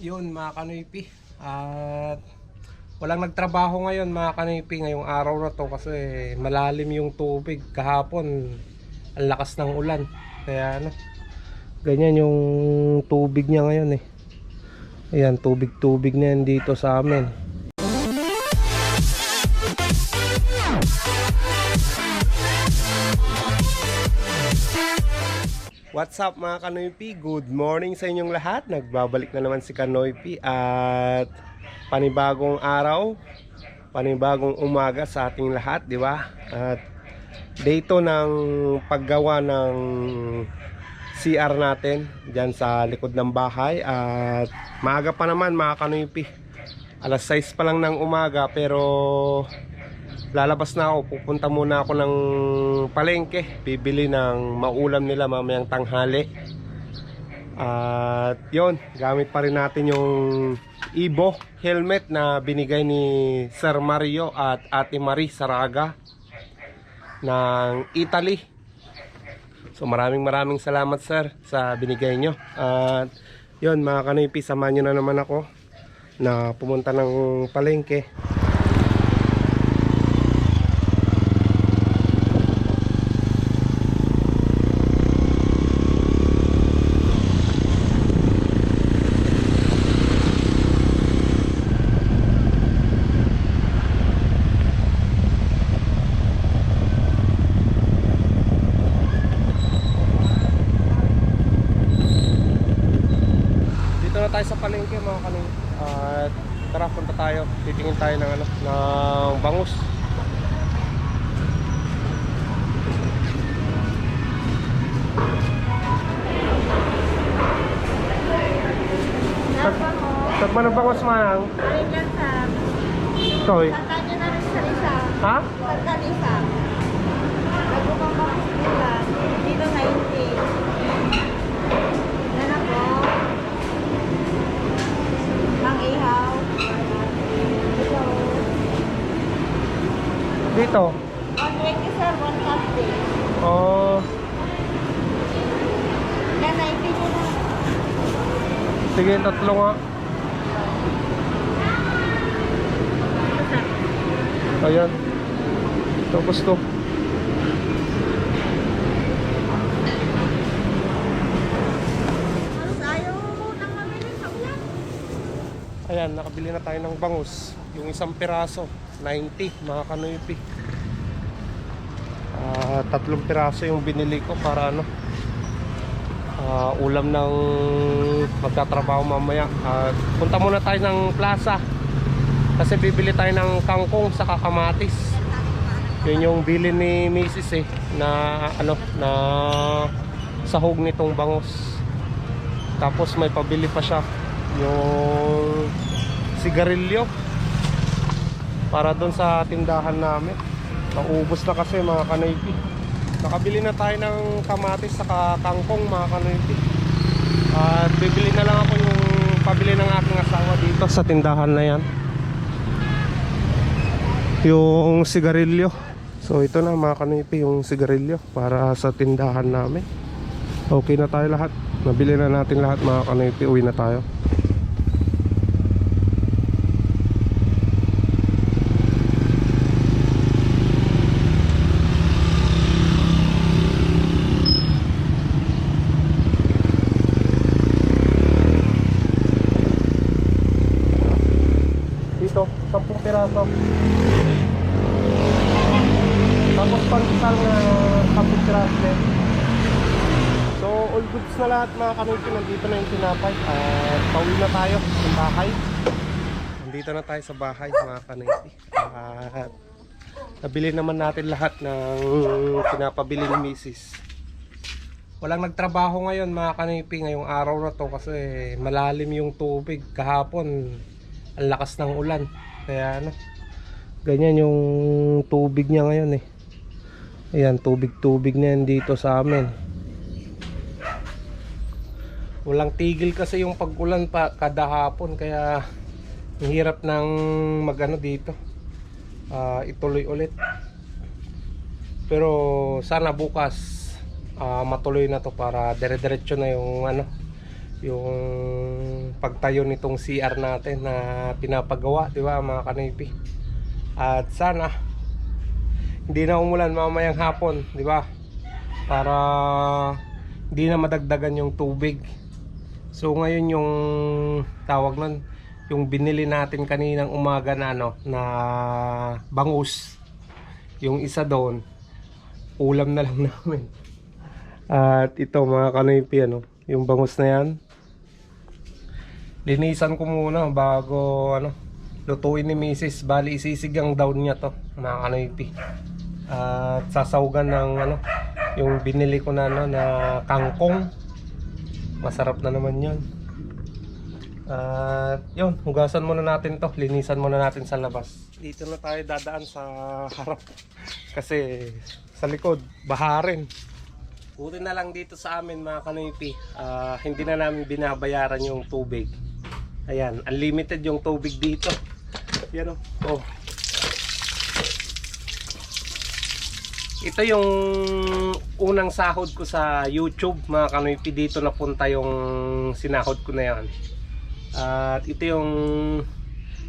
yun mga kanoypi at walang nagtrabaho ngayon mga kanoypi ngayong araw na to kasi malalim yung tubig. Kahapon ang lakas ng ulan. Kaya ano ganyan yung tubig niya ngayon eh. Ayan tubig tubig na yan dito sa amin What's up mga Kanoypi? Good morning sa inyong lahat. Nagbabalik na naman si Kanoypi at panibagong araw, panibagong umaga sa ating lahat, di ba? At day to ng paggawa ng CR natin dyan sa likod ng bahay at maaga pa naman mga Kanoypi. Alas 6 pa lang ng umaga pero lalabas na ako. Pupunta muna ako ng palengke. Bibili ng maulam nila mamayang tanghali. At yon gamit pa rin natin yung Ibo helmet na binigay ni Sir Mario at Ate Marie Saraga ng Italy. So maraming maraming salamat sir sa binigay nyo. At yon mga kanipi samahan nyo na naman ako na pumunta ng palengke Dito na tayo sa palengke mga kaning. At punta tayo. Titingin tayo ng ano, ng bangus. Saan man ang bangus manang? Alin yan sa Ito eh. Na rin sa isa. Ha? Tandaan isa. Nagumang mga sikulan. Dito 90. Yan ako. Ang ihaw. Ito. Dito. 120 sir, 130. Oh, Yan 90 nyo na. sige tatlo nga. Ayan. Mo sa ulan. Ayan, nakabili na tayo ng bangus. Yung isang piraso, 90, mga kanoypi. Tatlong piraso yung binili ko para ano, ah, ulam ng magtatrabaho mamaya. At punta muna tayo ng plaza. Kasi bibili tayo ng kangkong sa kakamatis. Yun yung bili ni Mrs. eh, na ano, na sahog nitong bangus. Tapos may pabili pa siya yung sigarilyo para doon sa tindahan namin. Naubos na kasi mga kanoypi. Nakabili na tayo ng kamatis sa kangkong mga kanoypi. At bibili na lang ako yung pabili ng aking asawa dito sa tindahan na yan. Yung sigarilyo. So ito na mga kanoypi yung sigarilyo para sa tindahan namin. Okay na tayo lahat. Nabili na natin lahat mga kanoypi. Uwi na tayo. Dito, 10 piraso. Tapos pandesal na 10 piraso din. So, all goods na lahat mga kanoypi. Nandito na yung tinapay. At pauwi na tayo sa bahay. Nandito na tayo sa bahay mga kanoypi. At nabili naman natin lahat ng pinapabili ni Mrs. Walang nagtrabaho ngayon mga kanipi ngayong araw na to kasi malalim yung tubig kahapon ang lakas ng ulan kaya ano ganyan yung tubig niya ngayon eh ayan tubig tubig na yan dito sa amin walang tigil kasi yung pag-ulan pa kada hapon kaya hirap ng magano dito ah, ituloy ulit pero sana bukas ah, matuloy na to para dire-diretso na yung ano yung pagtayo nitong CR natin na pinapagawa, di ba mga kanipi? At sana hindi na umulan mamayang hapon, di ba? Para hindi na madagdagan yung tubig. So ngayon yung tawag nun, yung binili natin kaninang umaga na ano, na bangus. Yung isa doon, ulam na lang namin. At ito mga kanipi ano, yung bangus na yan. Linisan ko muna bago ano, lutuin ni Mrs. Bali isisigang daw niya to, mga kanipi. At sasawgan ng ano, yung binili ko na ano, na kangkong. Masarap na naman 'yon. At yun, hugasan muna natin to, linisan muna natin sa labas. Dito na tayo dadaan sa harap. Kasi sa likod, baha rin. Buti na lang dito sa amin mga kanipi, ah, hindi na namin binabayaran yung tubig. Ayan, unlimited yung tubig dito. Yan o. Oh. Ito yung unang sahod ko sa YouTube mga kanipi dito napunta yung sinahod ko na yan. At ito yung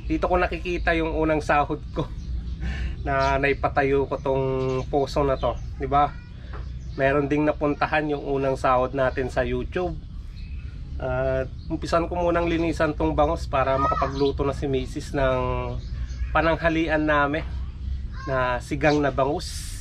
dito ko nakikita yung unang sahod ko na naipatayo ko tong poso na to, 'di ba? Meron ding napuntahan yung unang sahod natin sa YouTube. At umpisan ko munang linisan tong bangos para makapagluto na si Mrs. ng pananghalian namin na sigang na bangus.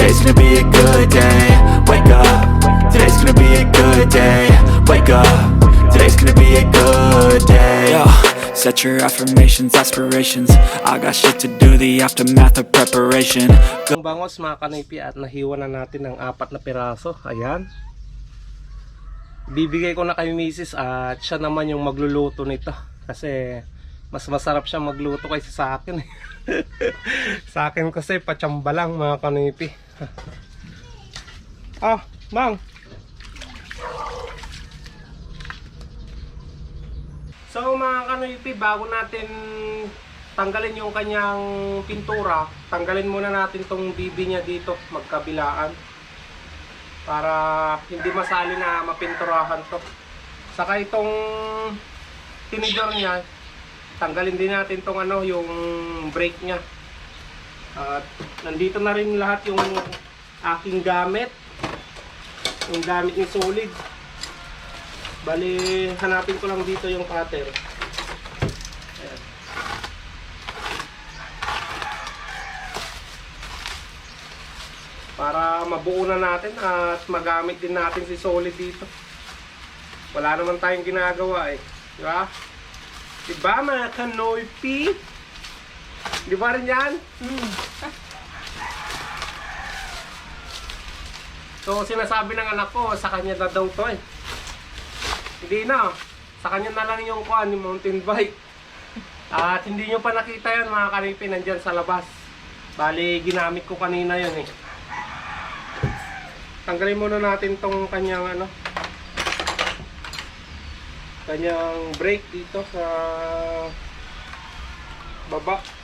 today's gonna be a good day. Wake up, today's gonna be a good day. Wake up, today's gonna be a good day. Yo, set your affirmations, aspirations. I got shit to do, the aftermath of preparation. Yung bangos mga kanipi at nahiwa na natin ng apat na piraso. Ayan. Bibigay ko na kay Mrs. at siya naman yung magluluto nito. Kasi mas masarap siya magluto kaysa sa akin. eh. sa akin kasi pachamba lang mga kanipi. ah, mang. So mga kanipi, bago natin tanggalin yung kanyang pintura, tanggalin muna natin tong bibi niya dito, magkabilaan. Para hindi masali na mapinturahan to. Saka itong tinidor niya, tanggalin din natin tong ano, yung brake niya. At nandito na rin lahat yung aking gamit. Yung gamit ni Solid. Bali, hanapin ko lang dito yung cutter. Para mabuo na natin at magamit din natin si Solid dito. Wala naman tayong ginagawa eh. Di ba? Di ba mga kanoy P? Di ba rin yan? So sinasabi ng anak ko, sa kanya na daw to eh. Hindi na. Sa kanya na lang yung kuan, yung mountain bike. At hindi nyo pa nakita yan mga kanipi, nandyan sa labas. Bali, ginamit ko kanina yun eh. Tanggalin muna natin tong kanyang ano, kanyang brake dito sa baba.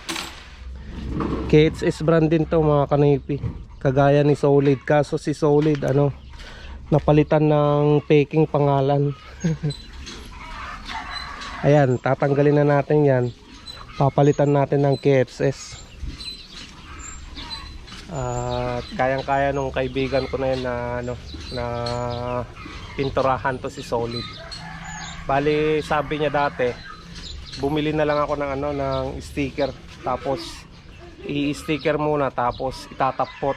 KHS brand din to mga kanipi. Kagaya ni Solid. Kaso si Solid ano, napalitan ng peking pangalan. Ayan, tatanggalin na natin yan. Papalitan natin ng KFS. At kayang-kaya nung kaibigan ko na yan na ano, na pinturahan to si Solid. Bali, sabi niya dati, bumili na lang ako ng ano ng sticker tapos i-sticker muna tapos itatapot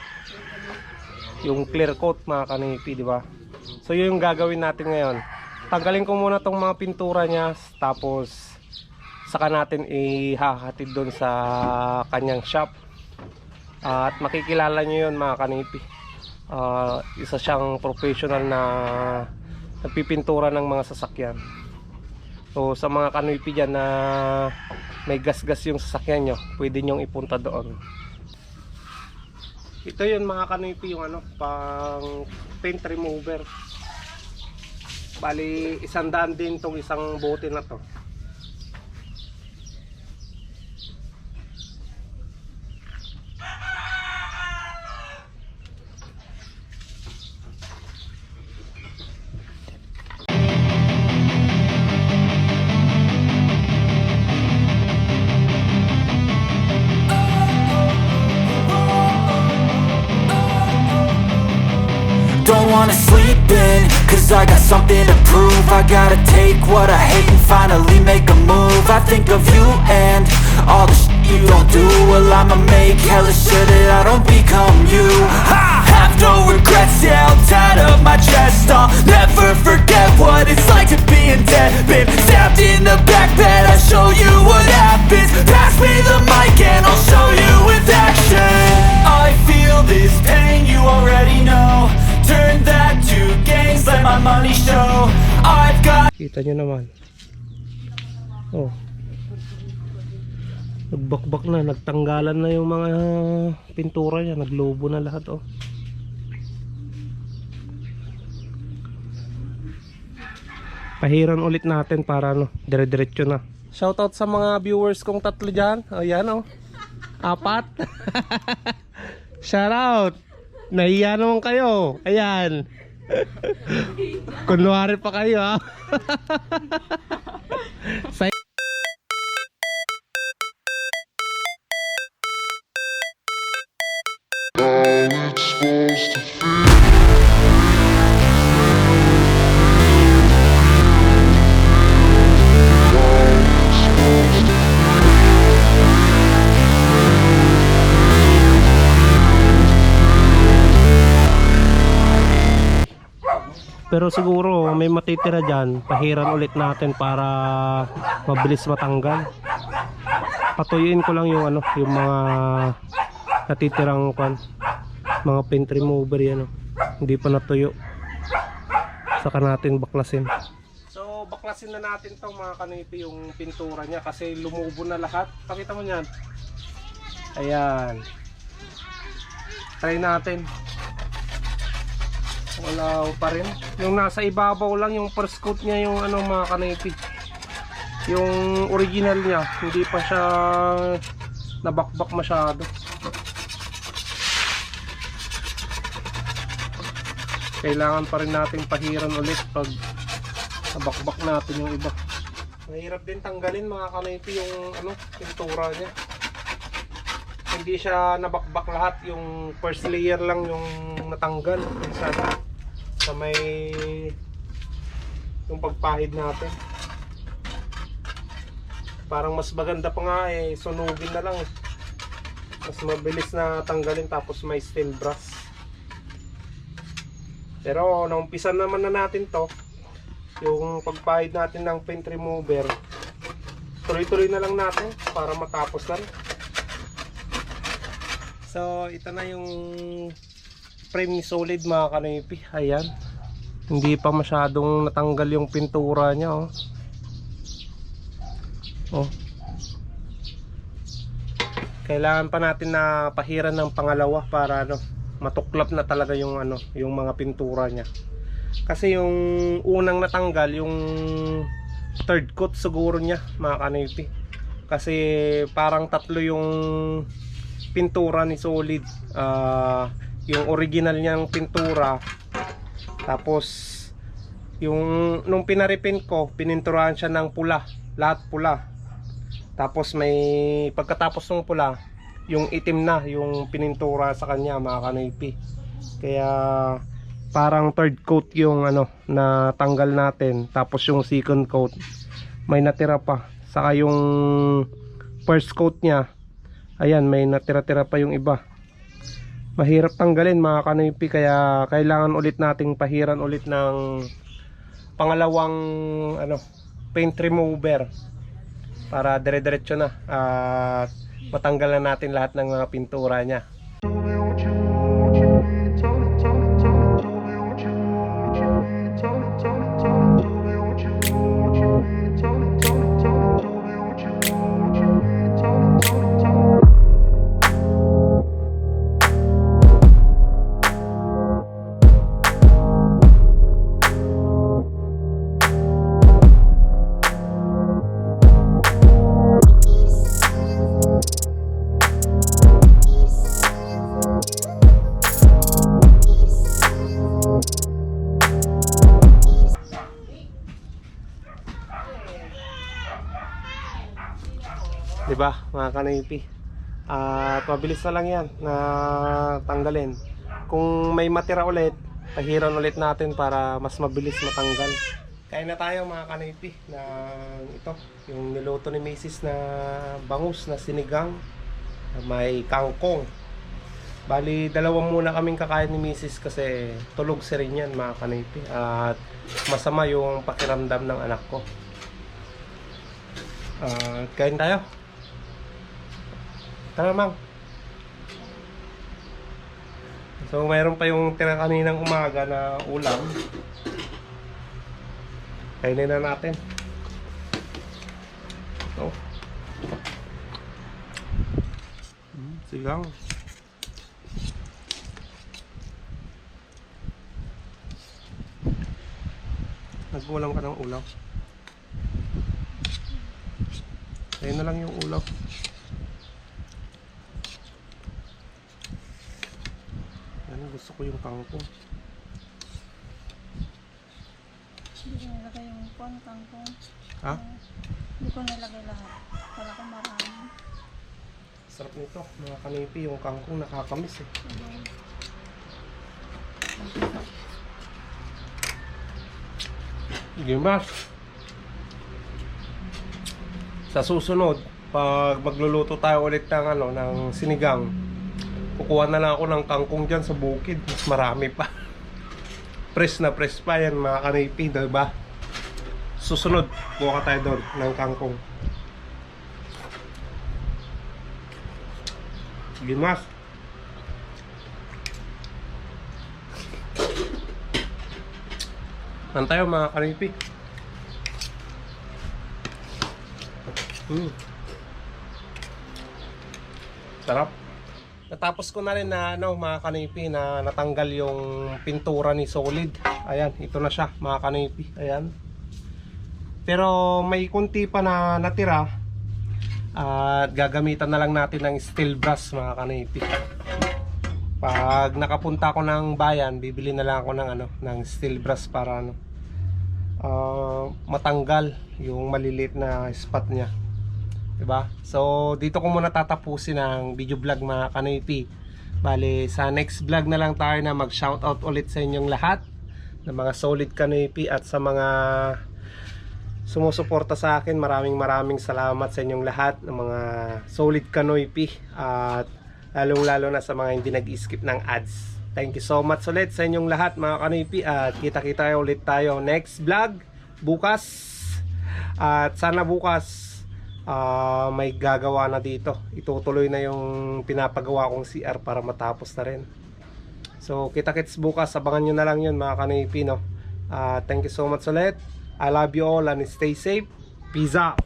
yung clear coat mga kanipi, di ba? So yun yung gagawin natin ngayon. Tanggalin ko muna tong mga pintura niya tapos saka natin ihahatid doon sa kanyang shop. at makikilala nyo yun mga kanipi. Ah, isa siyang professional na nagpipintura ng mga sasakyan. So sa mga kanoypi dyan na may gas-gas yung sasakyan nyo, pwede nyong ipunta doon. Ito yun mga kanoypi yung ano, pang paint remover. Bali, isang daan din tong isang bote na to. Finally make a move. I think of you and all the shit you don't do. Well I'ma make hella sure that I don't become you. I have no regrets, yeah, I'll tie up my chest. I'll never forget what it's like to be in debt. Been stabbed in the back bed, I'll show you what happens. Pass me the mic and I'll show you with action. I feel this pain, you already know. Turn that to gains, let my money show. I've got Kita nyo naman. Oh. Nagbakbak na, nagtanggalan na yung mga pintura niya, naglobo na lahat oh. Pahiran ulit natin para ano, dire-diretso na. Shoutout sa mga viewers kong tatlo dyan. O yan oh. Apat. Shoutout. Nahiya naman kayo. Ayan. Kunwari pa kayo ha. Sa Pero siguro may matitira dyan, pahiran ulit natin para mabilis matanggal. Patuyuin ko lang yung ano, yung mga natitirang kwan, mga paint remover yan. oh. Hindi pa natuyo. Saka natin baklasin. So baklasin na natin tong mga kanipi yung pintura niya kasi lumubo na lahat. Pakita mo niyan. Ayan. Try natin wala pa rin yung nasa ibabaw lang yung first coat niya yung ano mga kanipi yung original niya hindi pa siya nabakbak masyado kailangan pa rin nating pahiran ulit pag nabakbak natin yung iba. Mahirap din tanggalin mga kanipi yung ano pintura niya. Hindi siya nabakbak lahat. Yung first layer lang yung natanggal. Sa, sa may yung pagpahid natin. Parang mas maganda pa nga eh sunugin na lang. Mas mabilis na tanggalin tapos may steel brass pero naumpisan naman na natin to yung pagpahid natin ng paint remover tuloy-tuloy na lang natin para matapos na. So, ito na yung frame solid mga kanipi. Ayan. Hindi pa masyadong natanggal yung pintura niya, oh. Oh. Kailangan pa natin na pahiran ng pangalawa para ano, matuklap na talaga yung ano, yung mga pintura niya. Kasi yung unang natanggal, yung third coat siguro niya, mga kanipi. Kasi parang tatlo yung pintura ni Solid. Ah, yung original niyang pintura. Tapos yung nung pinaripin ko, pininturahan siya ng pula, lahat pula. Tapos may pagkatapos ng pula, yung itim na yung pinintura sa kanya mga kanipi. Kaya parang third coat yung ano na tanggal natin. Tapos yung second coat may natira pa. Saka yung first coat niya ayan may natira-tira pa yung iba. Mahirap tanggalin mga kanipi kaya kailangan ulit nating pahiran ulit ng pangalawang ano paint remover. Para dire-diretso na. At matanggal na natin lahat ng mga pintura niya 'Di ba, mga kanipi? At mabilis na lang 'yan na tanggalin. Kung may matira ulit, tahiran ulit natin para mas mabilis matanggal. Kain na tayo mga kanipi na ito, yung niluto ni Mrs. na bangus na sinigang may kangkong. Bali, dalawa muna kaming kakain ni Mrs. kasi tulog si rin yan mga kanipi. At masama yung pakiramdam ng anak ko. At kain tayo. Tara, Mang. So, mayroon pa yung tira kaninang umaga na ulam. Kainin na natin. Ito. Hmm, sigang. Nagkulang ka ng ulaw. Ayun na lang yung ulaw. Yan, gusto ko yung kangkong. Hindi ko nilagay yung kon, kangkong. Ha? Hindi ko nilagay lahat. Kala ko marami. Sarap nito, mga kanipi, yung kangkong nakakamis eh. Gimas. Sa susunod, pag magluluto tayo ulit ng ano, ng sinigang, kukuha na lang ako ng kangkong dyan sa bukid. Mas marami pa. Press na press pa yan mga kanipi, diba? Susunod, kuha tayo doon ng kangkong. Gimas. Ano tayo mga kanipi? Mm. Sarap. Natapos ko na rin na ano mga kanipi na natanggal yung pintura ni Solid. Ayan, ito na siya mga kanipi. Ayan. Pero may kunti pa na natira. At gagamitan na lang natin ng steel brush mga kanipi. Pag nakapunta ako ng bayan, bibili na lang ako ng ano, ng steel brush para ano ah, matanggal yung maliliit na spot niya. 'Di ba? So dito ko muna tatapusin ang video vlog mga kanipi. Bale, sa next vlog na lang tayo na mag-shoutout ulit sa inyong lahat ng mga solid kanipi at sa mga sumusuporta sa akin. Maraming maraming salamat sa inyong lahat ng mga solid kanoypi at lalong lalo na sa mga hindi nag-skip ng ads. Thank you so much ulit sa inyong lahat mga kanoypi at kita-kita ulit tayo next vlog bukas. At sana bukas ah, may gagawa na dito. Itutuloy na yung pinapagawa kong CR para matapos na rin. So, kita-kits bukas. Abangan nyo na lang yun mga kanoypi. No? Ah, thank you so much ulit. I love you all and stay safe. Peace out.